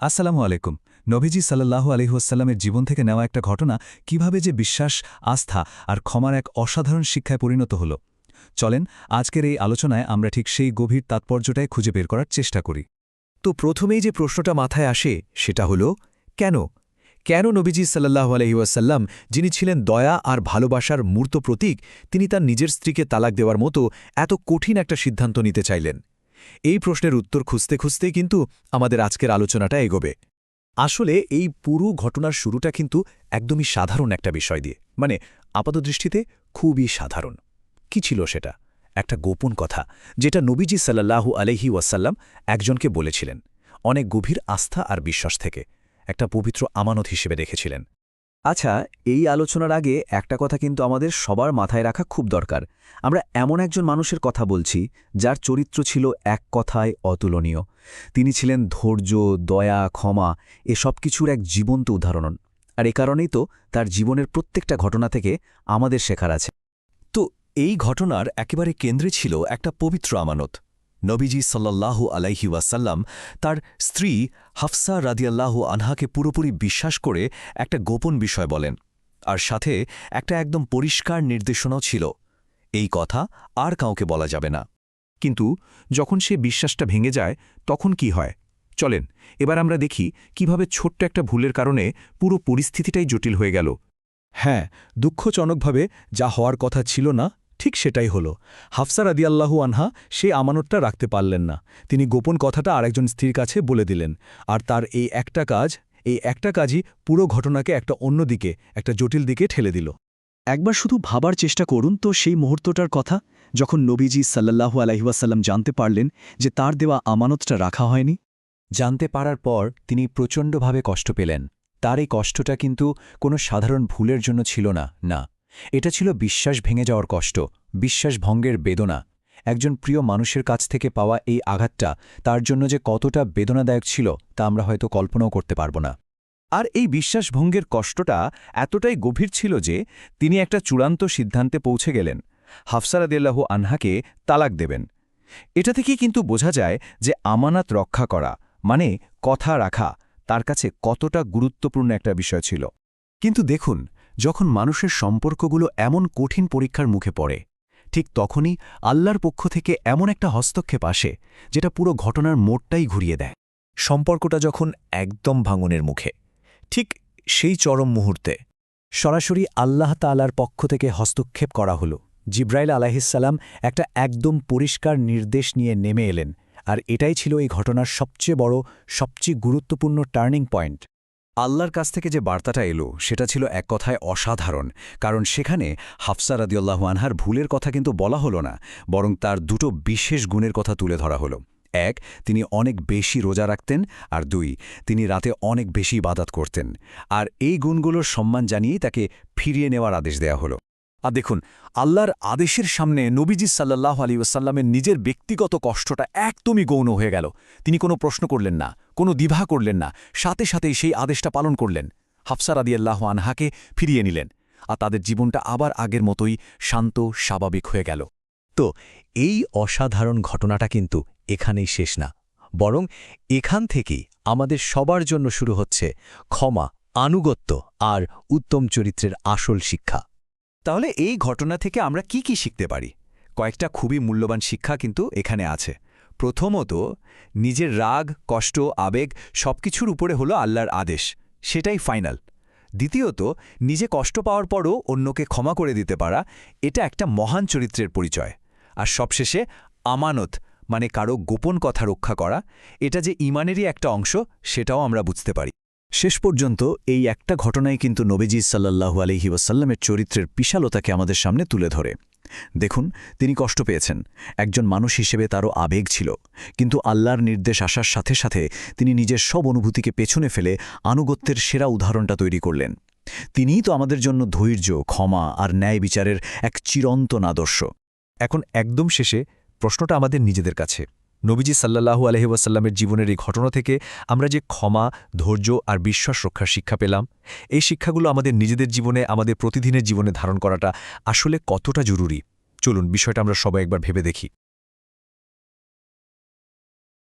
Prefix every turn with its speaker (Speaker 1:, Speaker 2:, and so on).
Speaker 1: আসসালামু আলাইকুম। নবীজি সাল্লাল্লাহু আলহিহাস্লামের জীবন থেকে নেওয়া একটা ঘটনা কীভাবে যে বিশ্বাস, আস্থা আর ক্ষমার এক অসাধারণ শিক্ষায় পরিণত হল। চলেন, আজকের এই আলোচনায় আমরা ঠিক সেই গভীর তাৎপর্যটাই খুঁজে বের করার চেষ্টা করি।
Speaker 2: তো প্রথমেই যে প্রশ্নটা মাথায় আসে, সেটা হল, কেন? কেন নবীজি সাল্লাহ আলহিউসাল্লাম যিনি ছিলেন দয়া আর ভালোবাসার মূর্ত প্রতীক, তিনি তার নিজের স্ত্রীকে তালাক দেওয়ার মতো এত কঠিন একটা সিদ্ধান্ত নিতে চাইলেন? এই প্রশ্নের উত্তর খুঁজতে খুঁজতেই কিন্তু আমাদের আজকের আলোচনাটা এগোবে। আসলে এই পুরো ঘটনার শুরুটা কিন্তু একদমই সাধারণ একটা বিষয় দিয়ে। মানে আপাতদৃষ্টিতে খুবই সাধারণ। কি ছিল সেটা? একটা গোপন কথা, যেটা নবীজি সাল্লাল্লাহু আলহি ওয়াসাল্লাম একজনকে বলেছিলেন। অনেক গভীর আস্থা আর বিশ্বাস থেকে। একটা পবিত্র আমানত হিসেবে রেখেছিলেন আচ্ছা এই আলোচনার আগে একটা কথা কিন্তু আমাদের সবার মাথায় রাখা খুব দরকার। আমরা এমন একজন মানুষের কথা বলছি, যার চরিত্র ছিল এক কথায় অতুলনীয়। তিনি ছিলেন ধৈর্য, দয়া, ক্ষমা এসব কিছুর এক জীবন্ত উদাহরণ। আর এ কারণেই তো তার জীবনের প্রত্যেকটা ঘটনা থেকে আমাদের শেখার আছে। তো এই ঘটনার একেবারে কেন্দ্রে ছিল একটা পবিত্র আমানত। নবীজি সাল্লাল্লাহু আলাইহি ওয়াসাল্লাম তার স্ত্রী হাফসা রাদিয়াল্লাহু আনহাকে পুরোপুরি বিশ্বাস করে একটা গোপন বিষয় বলেন, আর সাথে একটা একদম পরিষ্কার নির্দেশনাও ছিল, এই কথা আর কাউকে বলা যাবে না। কিন্তু যখন সে বিশ্বাসটা ভেঙে যায়, তখন কি হয়? চলেন, এবার আমরা দেখি কীভাবে ছোট্ট একটা ভুলের কারণে পুরো পরিস্থিতিটাই জটিল হয়ে গেল। হ্যাঁ দুঃখজনকভাবে যা হওয়ার কথা ছিল না ঠিক সেটাই হল। হাফসা রাদিয়াল্লাহু আনহা সে আমানতটা রাখতে পারলেন না। তিনি গোপন কথাটা আরেকজন স্ত্রীর কাছে বলে দিলেন। আর তার এই একটা কাজ, এই একটা কাজই পুরো ঘটনাকে একটা অন্য দিকে, একটা জটিল দিকে ঠেলে দিল। একবার শুধু ভাবার চেষ্টা করুন তো সেই মুহূর্তটার কথা, যখন নবীজি সাল্লাল্লাহু আলহিবাসাল্লাম জানতে পারলেন যে তার দেওয়া আমানতটা রাখা হয়নি। জানতে পারার পর তিনি প্রচণ্ডভাবে কষ্ট পেলেন। তার এই কষ্টটা কিন্তু কোনো সাধারণ ভুলের জন্য ছিল না না। এটা ছিল বিশ্বাস ভেঙে যাওয়ার কষ্ট, বিশ্বাস ভঙ্গের বেদনা। একজন প্রিয় মানুষের কাছ থেকে পাওয়া এই আঘাতটা, তার জন্য যে কতটা বেদনাদায়ক ছিল, তা আমরা হয়তো কল্পনাও করতে পারব না। আর এই বিশ্বাসভঙ্গের কষ্টটা এতটাই গভীর ছিল যে, তিনি একটা চূড়ান্ত সিদ্ধান্তে পৌঁছে গেলেন। হাফসারাদিল্লাহ আনহাকে তালাক দেবেন। এটা থেকেই কিন্তু বোঝা যায় যে আমানাত রক্ষা করা মানে কথা রাখা, তার কাছে কতটা গুরুত্বপূর্ণ একটা বিষয় ছিল। কিন্তু দেখুন যখন মানুষের সম্পর্কগুলো এমন কঠিন পরীক্ষার মুখে পড়ে, ঠিক তখনই আল্লাহর পক্ষ থেকে এমন একটা হস্তক্ষেপ আসে, যেটা পুরো ঘটনার মোড়টাই ঘুরিয়ে দেয়। সম্পর্কটা যখন একদম ভাঙনের মুখে, ঠিক সেই চরম মুহূর্তে সরাসরি আল্লাহ তালার পক্ষ থেকে হস্তক্ষেপ করা হল। জিব্রাইল আলাহিসাল্লাম একটা একদম পরিষ্কার নির্দেশ নিয়ে নেমে এলেন, আর এটাই ছিল এই ঘটনার সবচেয়ে বড়, সবচেয়ে গুরুত্বপূর্ণ টার্নিং পয়েন্ট। আল্লাহর কাছ থেকে যে বার্তাটা এলো, সেটা ছিল এক কথায় অসাধারণ, কারণ সেখানে হাফসা রাদিউল্লাহ আনহার ভুলের কথা কিন্তু বলা হলো না, বরং তার দুটো বিশেষ গুণের কথা তুলে ধরা হলো। এক, তিনি অনেক বেশি রোজা রাখতেন, আর দুই, তিনি রাতে অনেক বেশি ইবাদাত করতেন। আর এই গুণগুলোর সম্মান জানিয়েই তাকে ফিরিয়ে নেওয়ার আদেশ দেয়া হলো। আর দেখুন, আল্লাহর আদেশের সামনে নবীজি সাল্লাহ আলী ওসাল্লামের নিজের ব্যক্তিগত কষ্টটা একদমই গৌণ হয়ে গেল। তিনি কোনো প্রশ্ন করলেন না, কোনো দ্বিভা করলেন না, সাথে সাথেই সেই আদেশটা পালন করলেন। হাফসার আদিয়াল্লাহ আনহাকে ফিরিয়ে নিলেন আর তাদের জীবনটা আবার আগের মতোই শান্ত, স্বাভাবিক হয়ে গেল। তো এই অসাধারণ ঘটনাটা কিন্তু এখানেই শেষ না। বরং এখান থেকেই আমাদের সবার জন্য শুরু হচ্ছে ক্ষমা, আনুগত্য আর উত্তম চরিত্রের আসল শিক্ষা। তাহলে এই ঘটনা থেকে আমরা কি কি শিখতে পারি? কয়েকটা খুবই মূল্যবান শিক্ষা কিন্তু এখানে আছে। প্রথমত, নিজের রাগ, কষ্ট, আবেগ সবকিছুর উপরে হলো আল্লাহর আদেশ, সেটাই ফাইনাল। দ্বিতীয়ত, নিজে কষ্ট পাওয়ার পরও অন্যকে ক্ষমা করে দিতে পারা, এটা একটা মহান চরিত্রের পরিচয়। আর সবশেষে, আমানত মানে কারও গোপন কথা রক্ষা করা, এটা যে ইমানেরই একটা অংশ, সেটাও আমরা বুঝতে পারি। শেষ পর্যন্ত এই একটা ঘটনাই কিন্তু নবীজি সাল্লাহু আলহি ওয়াসাল্লামের চরিত্রের বিশালতাকে আমাদের সামনে তুলে ধরে। দেখুন, তিনি কষ্ট পেয়েছেন। একজন মানুষ হিসেবে তারও আবেগ ছিল। কিন্তু আল্লাহর নির্দেশ আসার সাথে সাথে তিনি নিজের সব অনুভূতিকে পেছনে ফেলে আনুগত্যের সেরা উদাহরণটা তৈরি করলেন। তিনিই তো আমাদের জন্য ধৈর্য, ক্ষমা আর ন্যায় বিচারের এক চিরন্তন আদর্শ। এখন একদম শেষে প্রশ্নটা আমাদের নিজেদের কাছে। নবীজি সাল্লাহু আলহিবাসাল্লামের জীবনের এই ঘটনা থেকে আমরা যে ক্ষমা, ধৈর্য আর বিশ্বাস রক্ষার শিক্ষা পেলাম, এই শিক্ষাগুলো আমাদের নিজেদের জীবনে, আমাদের প্রতিদিনের জীবনে ধারণ করাটা আসলে কতটা জরুরি? চলুন, বিষয়টা আমরা সবাই একবার ভেবে দেখি।